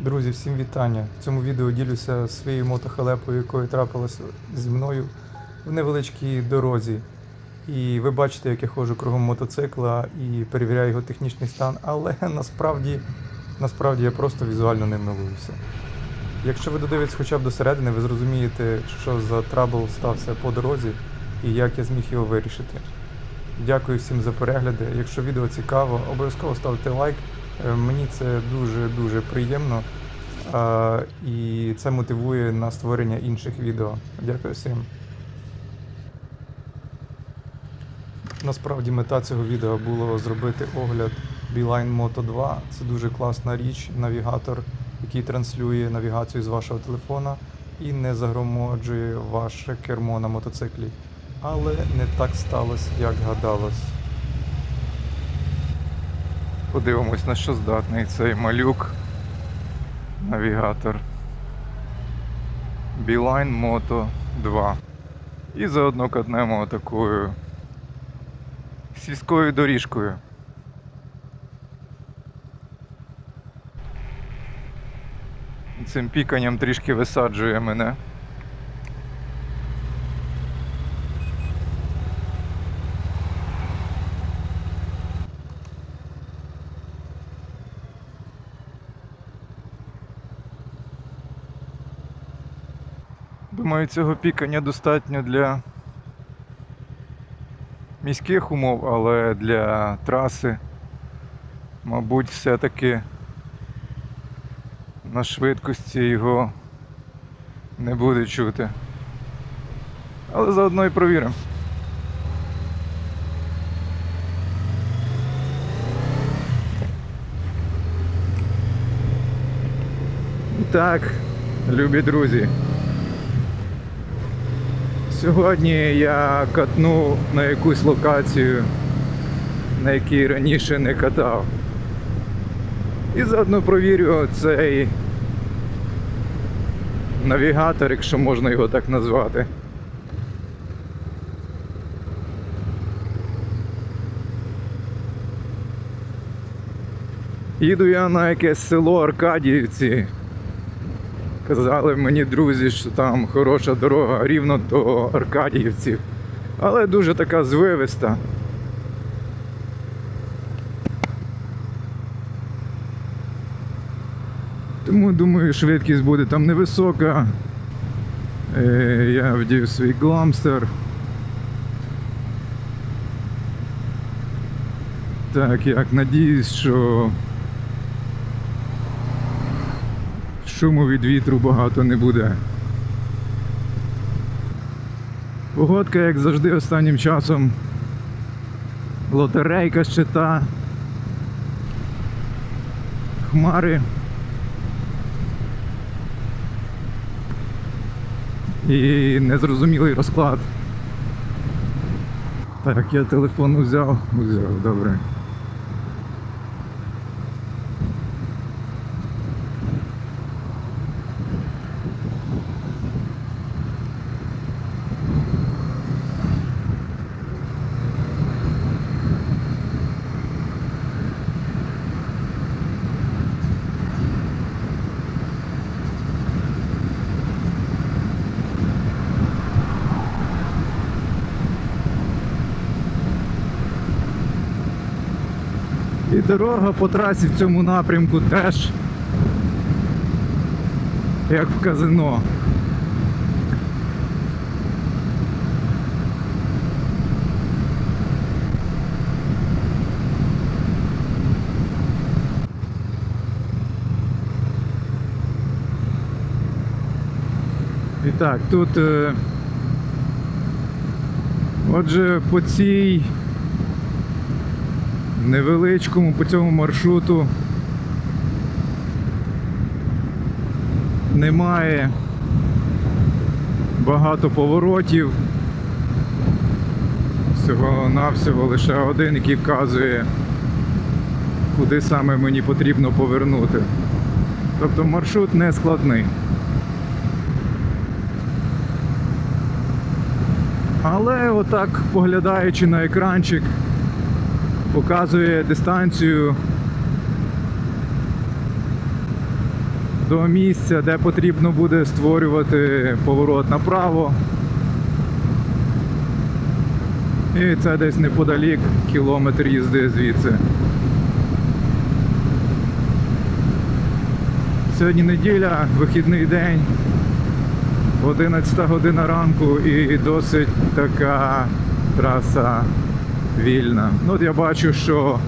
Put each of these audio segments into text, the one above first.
Друзі, всім вітання! В цьому відео ділюся своєю мотохалепою, якою трапилася зі мною в невеличкій дорозі. І ви бачите, як я ходжу кругом мотоцикла і перевіряю його технічний стан, але насправді, насправді я просто візуально ним милуюся. Якщо ви додивитесь хоча б до середини, ви зрозумієте, що за трабл стався по дорозі і як я зміг його вирішити. Дякую всім за перегляди. Якщо відео цікаво, обов'язково ставте лайк. Е, Мені це дуже-дуже приємно. І це мотивує на створення інших відео. Дякую всім. Насправді мета цього відео було зробити огляд Beeline Moto 2. Це дуже класна річ, навігатор, який транслює навігацію з вашого телефона і не загромоджує ваше кермо на мотоциклі. Але не так сталося, як гадалось. Подивимось, на що здатний цей малюк. Навігатор. Beeline Moto 2. І заодно катнемо такою сільською доріжкою. Цим піканням трішки висаджує мене. Думаю, цього пікання достатньо для міських умов, але для траси, мабуть, все-таки на швидкості його не буде чути. Але заодно і провіримо. Так, любі друзі. Сьогодні я катну на якусь локацію, на якій раніше не катав. І заодно провірю цей навігатор, якщо можна його так назвати. Їду я на якесь село Аркадіївці. Казали мені друзі, що там хороша дорога рівно до Аркадіївців. Але дуже така звивиста. Тому думаю, швидкість буде там невисока. Е, я вдів свій гламстер. Так, як надіюсь, що шуму від вітру багато не буде. Погодка, як завжди, останнім часом лотерейка щита, хмари. І незрозумілий розклад. Так, я телефон узяв, узяв, добре. Дорога по трасі в цьому напрямку теж як в казино. І так, тут е, отже по цій невеличкому по цьому маршруту немає багато поворотів. Всього-навсього лише один, який вказує, куди саме мені потрібно повернути. Тобто маршрут не складний. Але отак, поглядаючи на екранчик, показує дистанцію до місця, де потрібно буде створювати поворот направо. І це десь неподалік кілометр їзди звідси. Сьогодні неділя, вихідний день, 11 година ранку і досить така траса вільна. Ну, от я бачу, що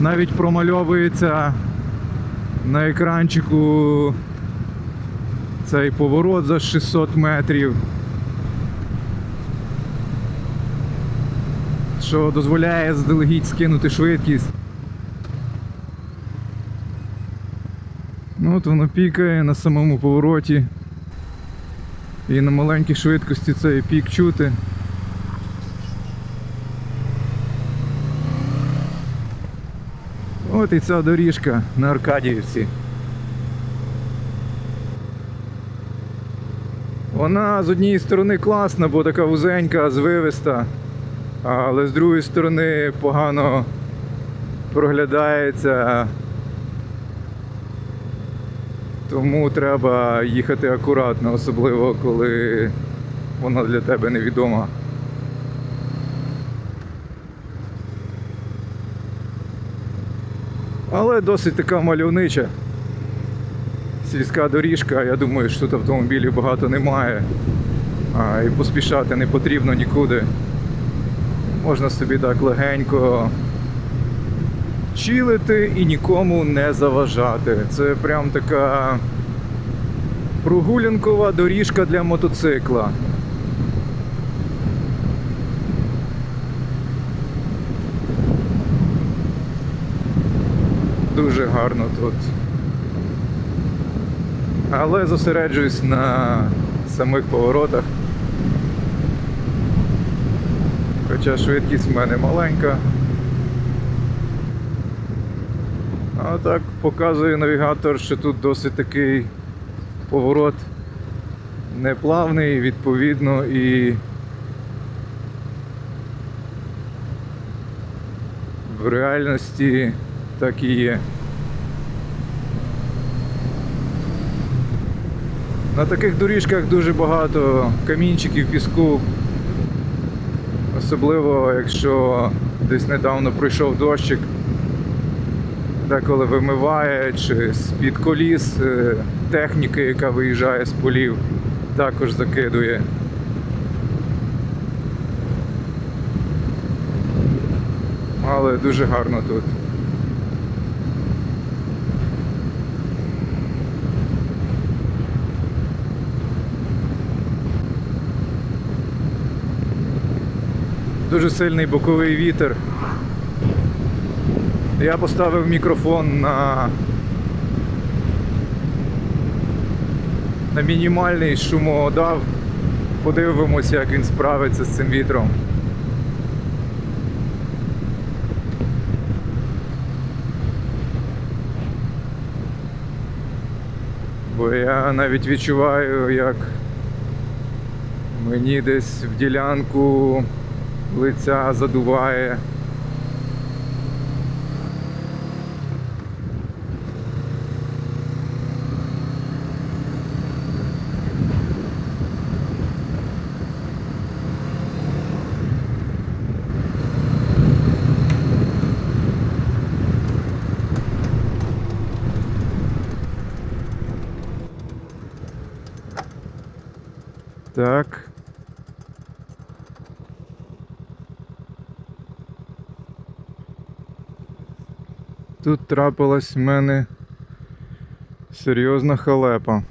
навіть промальовується на екранчику цей поворот за 600 метрів. Що дозволяє заздалегідь скинути швидкість. Ну от воно пікає на самому повороті. І на маленькій швидкості цей пік чути. От і ця доріжка на Аркадіївці. Вона з однієї сторони класна, бо така вузенька, звивиста, але з другої сторони погано проглядається. Тому треба їхати акуратно, особливо коли вона для тебе невідома. Але досить така мальовнича сільська доріжка. Я думаю, що тут автомобілів багато немає. А, і поспішати не потрібно нікуди. Можна собі так легенько чилити і нікому не заважати. Це прям така прогулянкова доріжка для мотоцикла. Дуже гарно тут. Але зосереджуюсь на самих поворотах. Хоча швидкість в мене маленька. А так показує навігатор, що тут досить такий поворот неплавний, відповідно, і в реальності так і є. На таких доріжках дуже багато камінчиків, піску. Особливо, якщо десь недавно пройшов дощик, деколи вимиває чи з-під коліс е, техніки, яка виїжджає з полів, також закидує. Але дуже гарно тут. Дуже сильний боковий вітер. Я поставив мікрофон на, на мінімальний шумоодав. Подивимося, як він справиться з цим вітром. Бо я навіть відчуваю, як мені десь в ділянку лиця задуває. Так. Тут трапилась в мене серйозна халепа.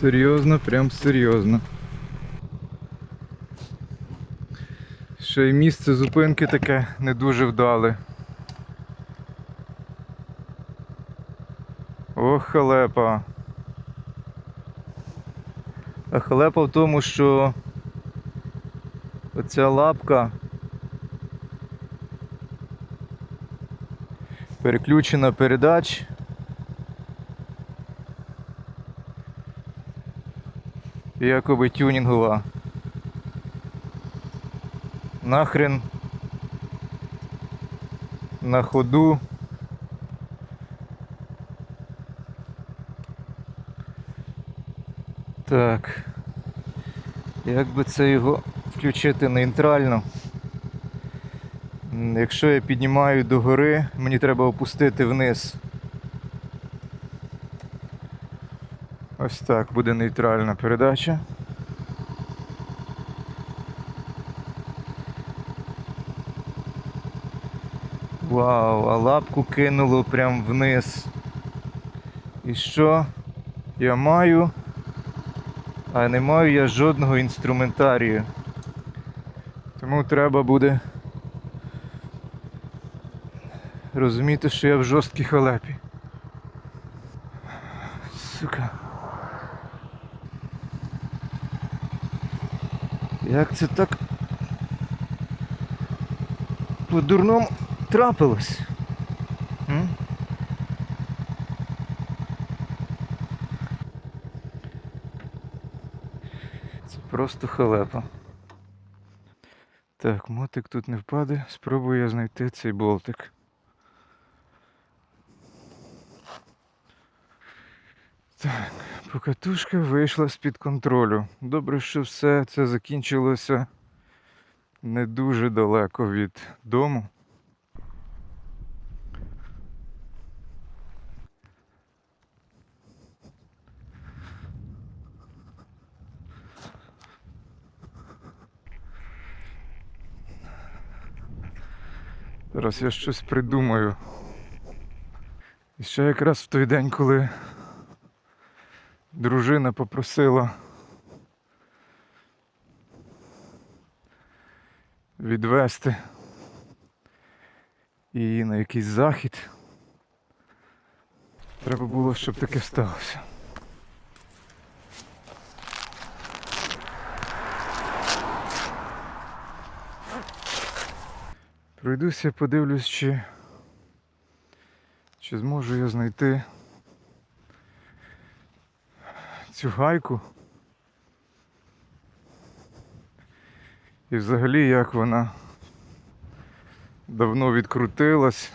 Серйозно, прям серйозно. Ще й місце зупинки таке не дуже вдале. Халепа. А халепа в тому, що оця лапка переключена передач. якоби тюнінгова. Нахрен на ходу. Так. Як би це його включити нейтрально? Якщо я піднімаю догори, мені треба опустити вниз. Ось так буде нейтральна передача. Вау, а лапку кинуло прям вниз. І що? Я маю. А не маю я жодного інструментарію. Тому треба буде розуміти, що я в жорсткій халепі. Сука. Як це так по-дурному трапилось? Це просто халепа. Так, мотик тут не впаде. Спробую я знайти цей болтик. Так, покатушка вийшла з-під контролю. Добре, що все це закінчилося не дуже далеко від дому. Зараз я щось придумаю. І ще якраз в той день, коли дружина попросила відвести її на якийсь захід. Треба було, щоб таке сталося. Пройдуся, подивлюсь, чи, чи зможу я знайти цю гайку. І взагалі як вона давно відкрутилась.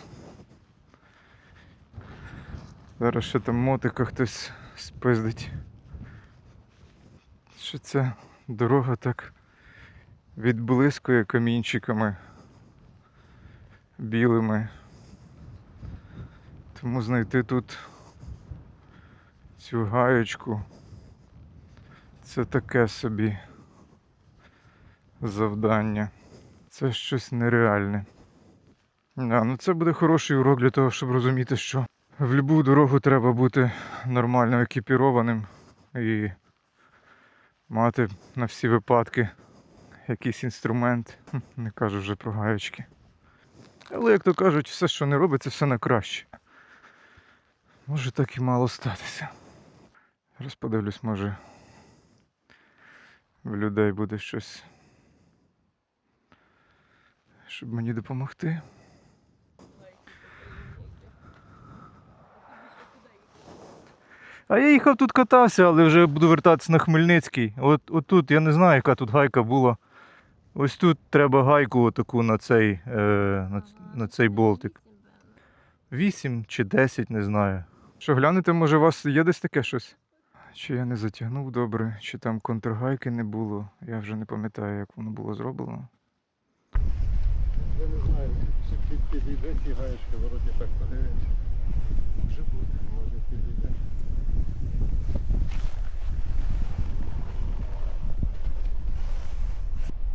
Зараз ще там мотика хтось спиздить. Що ця дорога так відблискує камінчиками білими. Тому знайти тут цю гаєчку це таке собі завдання. Це щось нереальне. Да, ну це буде хороший урок для того, щоб розуміти, що в будь-яку дорогу треба бути нормально екіпірованим і мати на всі випадки якийсь інструмент. Не кажу вже про гаєчки. Але, як то кажуть, все, що не робиться, все на краще. Може так і мало статися. Зараз подивлюсь, може в людей буде щось, щоб мені допомогти. А я їхав тут катався, але вже буду вертатися на Хмельницький. От, от тут я не знаю, яка тут гайка була. Ось тут треба гайку отаку на цей, е, на, на цей болтик. 8 чи 10, не знаю. Що глянете, може у вас є десь таке щось? Чи я не затягнув добре, чи там контргайки не було. Я вже не пам'ятаю, як воно було зроблено. Я не знаю, чи під підійде ці гаєчки, вроді так подивимося. Може бути, може підійде.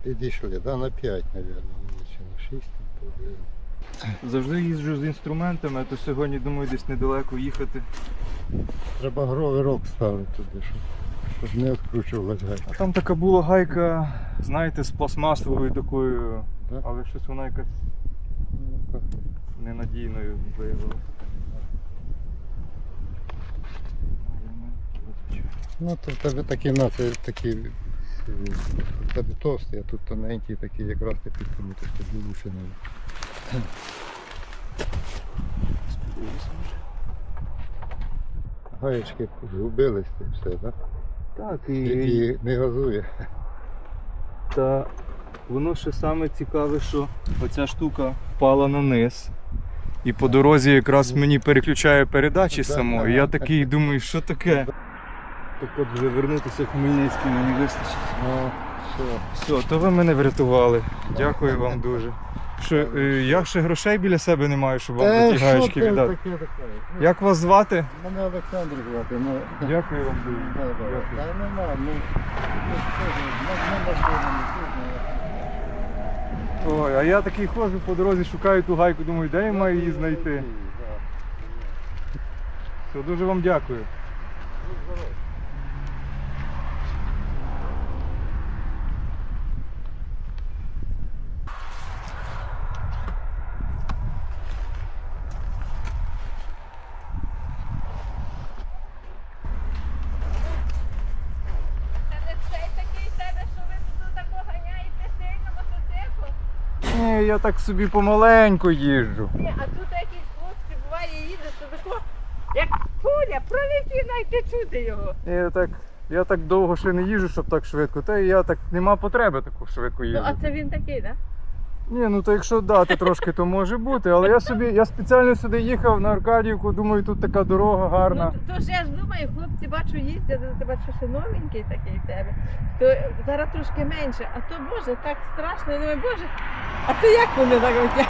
Підійшли, да, на 5, мабуть, чи на 6 там приблизно. Завжди їжджу з інструментами, а то сьогодні думаю десь недалеко їхати. Треба гровий рок ставити туди, щоб, щоб не відкручувалась А гайка. там така була гайка, знаєте, з пластмасовою такою, Да? але щось вона якась ненадійною виявилася. Ну, то в тебе такі на такі е, в тебе товсті, а тут тоненькі такі якраз ти підтримати, тобі лучше не. Гаєчки згубились і все, так? Так, І не газує. Та воно ще саме цікаве, що оця штука впала на низ. І по дорозі якраз мені переключає передачі Да, само. І я такий думаю, що таке? Так от вже вернутися в Хмельницький мені вистачить. Ну, все. Все, то ви мене врятували. Дякую вам дуже. Що, е, я ще грошей біля себе не маю, щоб вам Е, ті що гаєчки ти віддати. таке таке? Ну, Як вас звати? Мене Олександр звати. Ну, Дякую вам дуже. да, да. Дякую. Та нема, ну, ну, що ж, ну, ну, машина, ну, Ой, а я такий ходжу по дорозі, шукаю ту гайку, думаю, де я маю її знайти. Все, дуже вам дякую. Це не цей такий себе, що ви тут тако ганяєте сильно мотоциклу? Ні, я так собі помаленьку їжджу. Ні, а тут якісь хлопці буває їде, то тако, як куля, пролетів, навіть чути його. Я так, я так довго ще не їжджу, щоб так швидко. Та я так нема потреби таку швидко Ну, а це він такий, так? Ні, ну то якщо дати трошки, то може бути. Але я собі, я спеціально сюди їхав на Аркадівку, думаю, тут така дорога гарна. Ну, то ж я ж думаю, хлопці бачу їздять, ти бачиш, що новенький такий в тебе. То зараз трошки менше, а то Боже, так страшно, я думаю, Боже, а це як вони так летять?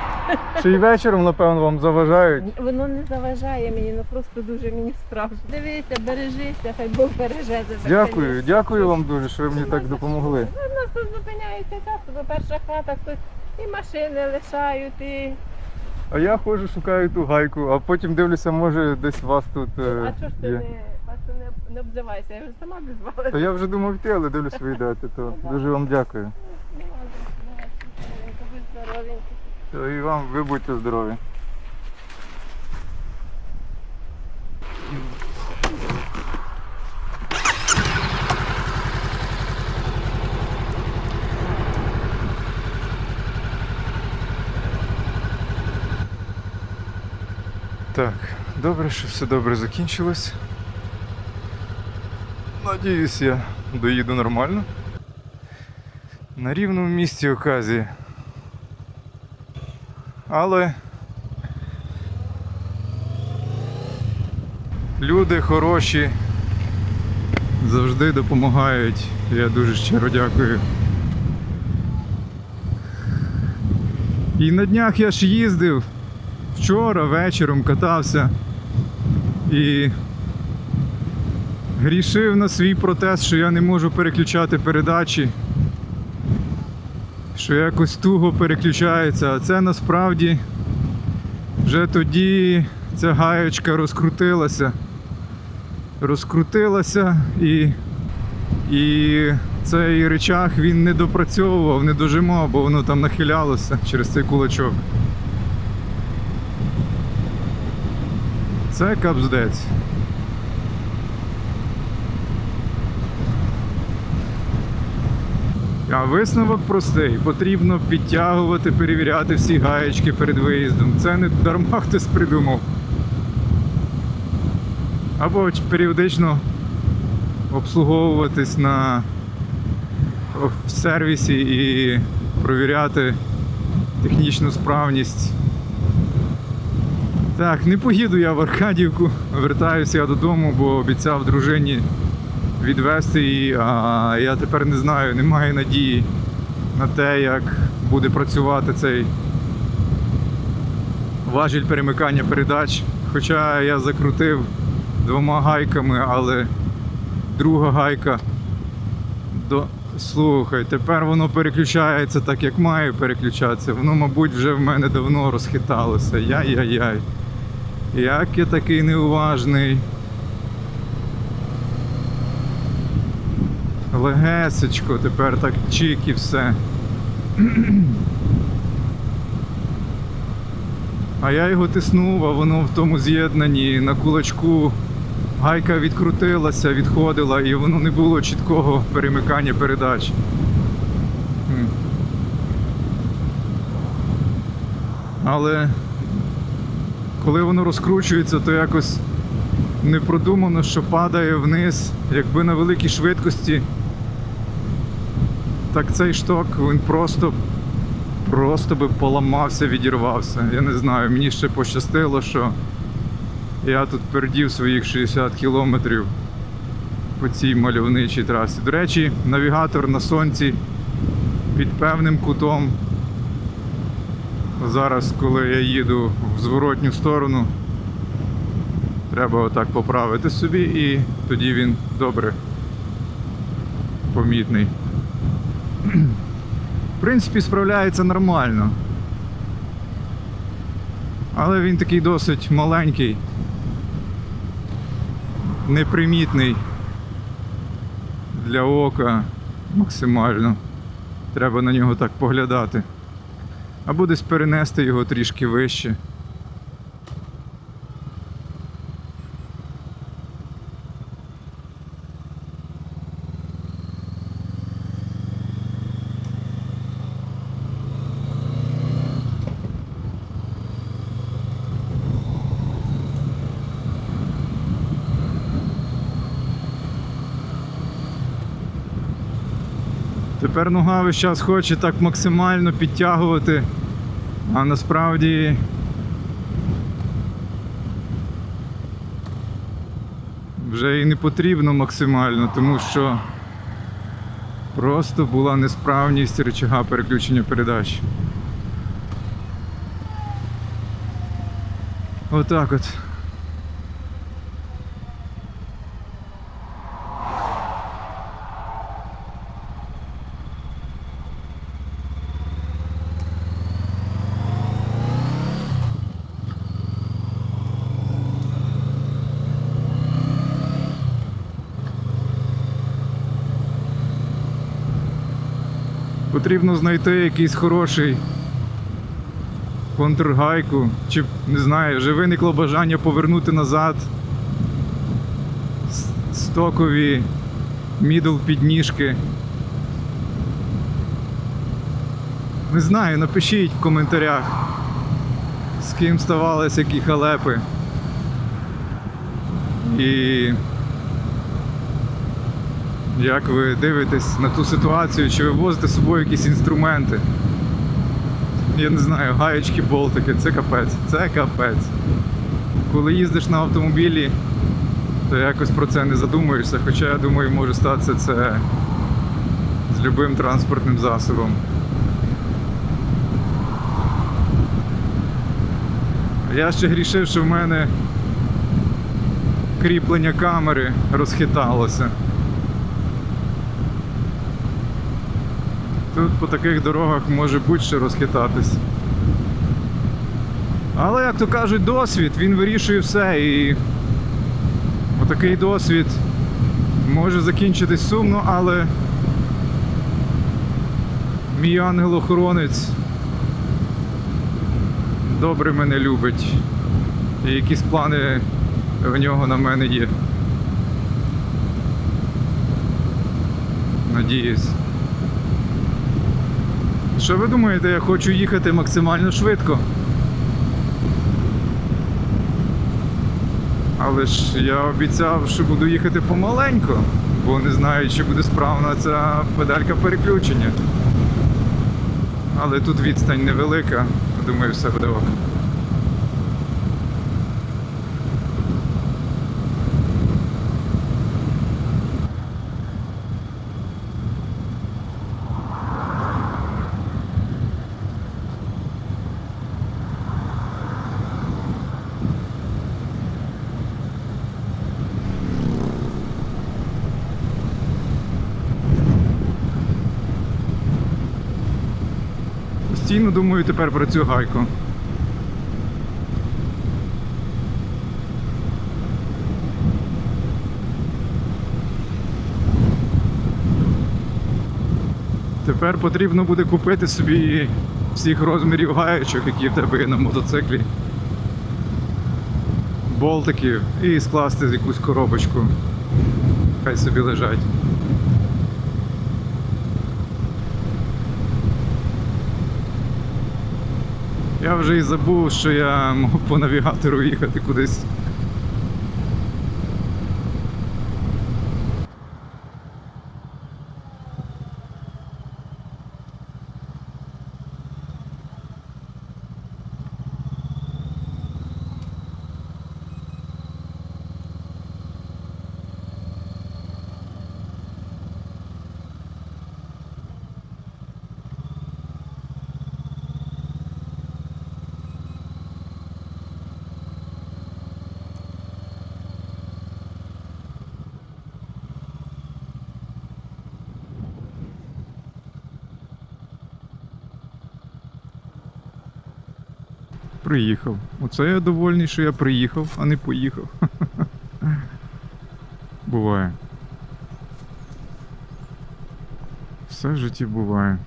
Ще й вечором, напевно, вам заважають. Воно не заважає мені, ну просто дуже мені страшно. Дивися, бережися, хай Бог береже тебе. Дякую, дякую вам дуже, що ви мені так допомогли. Ну, У нас тут зупиняються часто, бо перша хата хтось і машини лишають, і. А я ходжу, шукаю ту гайку, а потім дивлюся, може десь вас тут е, а чого ж ти є. не, бачу, не, не обзивайся, я вже сама обізвалася. То я вже думав йти, але дивлюсь, ви йдете, то дуже вам дякую. Будь здоровенький. То і вам ви будьте здорові. Так, добре, що все добре закінчилось. Надіюсь, я доїду нормально. На рівному місці оказії. Але люди хороші завжди допомагають. Я дуже щиро дякую. І на днях я ж їздив вчора вечором катався і грішив на свій протест, що я не можу переключати передачі що якось туго переключається, а це насправді вже тоді ця гаєчка розкрутилася. Розкрутилася і, і цей речах він не допрацьовував, не дожимав, бо воно там нахилялося через цей кулачок. Це капздець. А висновок простий. Потрібно підтягувати, перевіряти всі гаєчки перед виїздом. Це не дарма хтось придумав. Або періодично обслуговуватись на в сервісі і провіряти технічну справність. Так, не поїду я в Аркадівку, вертаюся я додому, бо обіцяв дружині відвести її, а я тепер не знаю, не маю надії на те, як буде працювати цей важіль перемикання передач. Хоча я закрутив двома гайками, але друга гайка до. Слухай, тепер воно переключається так, як має переключатися. Воно, мабуть, вже в мене давно розхиталося. Яй-яй-яй. Як я такий неуважний. Легесечко, тепер так чик і все. А я його тиснув, а воно в тому з'єднанні на кулачку. Гайка відкрутилася, відходила, і воно не було чіткого перемикання передач. Але коли воно розкручується, то якось не продумано, що падає вниз, якби на великій швидкості. Так цей шток він просто, просто би поламався, відірвався. Я не знаю, мені ще пощастило, що я тут пердів своїх 60 кілометрів по цій мальовничій трасі. До речі, навігатор на сонці під певним кутом. Зараз, коли я їду в зворотню сторону, треба отак поправити собі і тоді він добре помітний. В принципі, справляється нормально. Але він такий досить маленький, непримітний для ока максимально. Треба на нього так поглядати. Або десь перенести його трішки вище. Тепер нога весь час хоче так максимально підтягувати, а насправді вже і не потрібно максимально, тому що просто була несправність рычага переключення передач. Отак от. Потрібно знайти якийсь хороший контргайку, чи не знаю, вже виникло бажання повернути назад стокові мідл підніжки. Не знаю, напишіть в коментарях, з ким ставалися які халепи. І як ви дивитесь на ту ситуацію, чи ви возите з собою якісь інструменти? Я не знаю, гаєчки, болтики, це капець, це капець. Коли їздиш на автомобілі, то якось про це не задумуєшся, хоча я думаю, може статися це з любим транспортним засобом. Я ще грішив, що в мене кріплення камери розхиталося. Тут по таких дорогах може будь-що розхитатись. Але, як то кажуть, досвід, він вирішує все і отакий досвід може закінчитись сумно, але мій ангел-охоронець добре мене любить. І якісь плани в нього на мене є. Надіюсь. Що ви думаєте, я хочу їхати максимально швидко? Але ж я обіцяв, що буду їхати помаленько, бо не знаю, чи буде справна ця педалька переключення. Але тут відстань невелика, думаю, все буде ок. Постійно думаю тепер про цю гайку. Тепер потрібно буде купити собі всіх розмірів гаєчок, які в тебе є на мотоциклі. Болтиків і скласти якусь коробочку. Хай собі лежать. Я вже і забув, що я мог по навігатору їхати кудись приїхав. Оце я довольний, що я приїхав, а не поїхав. Буває. Все в житті буває.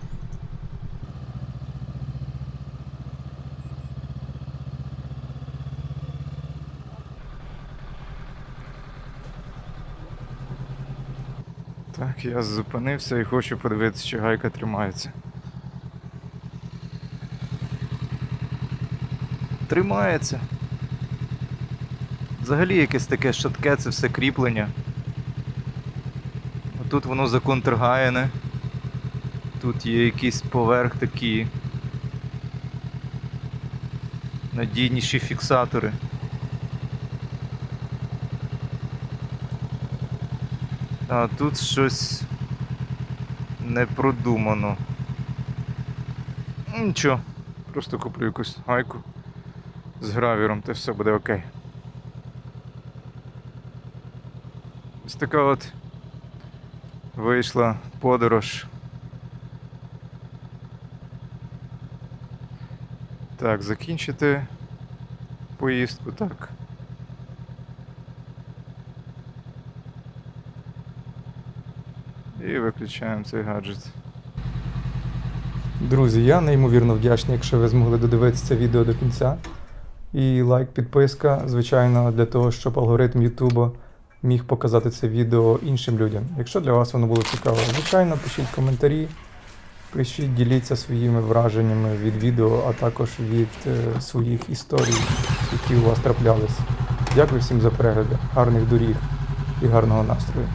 Так, я зупинився і хочу подивитися, чи гайка тримається. Тримається. Взагалі якесь таке шатке, це все кріплення. Тут воно законтргаяне. Тут є якийсь поверх такі надійніші фіксатори. А тут щось не продумано. Нічого, просто куплю якусь гайку з гравіром, то все буде окей. Ось така от вийшла подорож. Так, закінчити поїздку, так. І виключаємо цей гаджет. Друзі, я неймовірно вдячний, якщо ви змогли додивитися це відео до кінця. І лайк, підписка, звичайно, для того, щоб алгоритм Ютуба міг показати це відео іншим людям. Якщо для вас воно було цікаво, звичайно, пишіть коментарі, пишіть, діліться своїми враженнями від відео, а також від е, своїх історій, які у вас траплялись. Дякую всім за перегляди, гарних доріг і гарного настрою.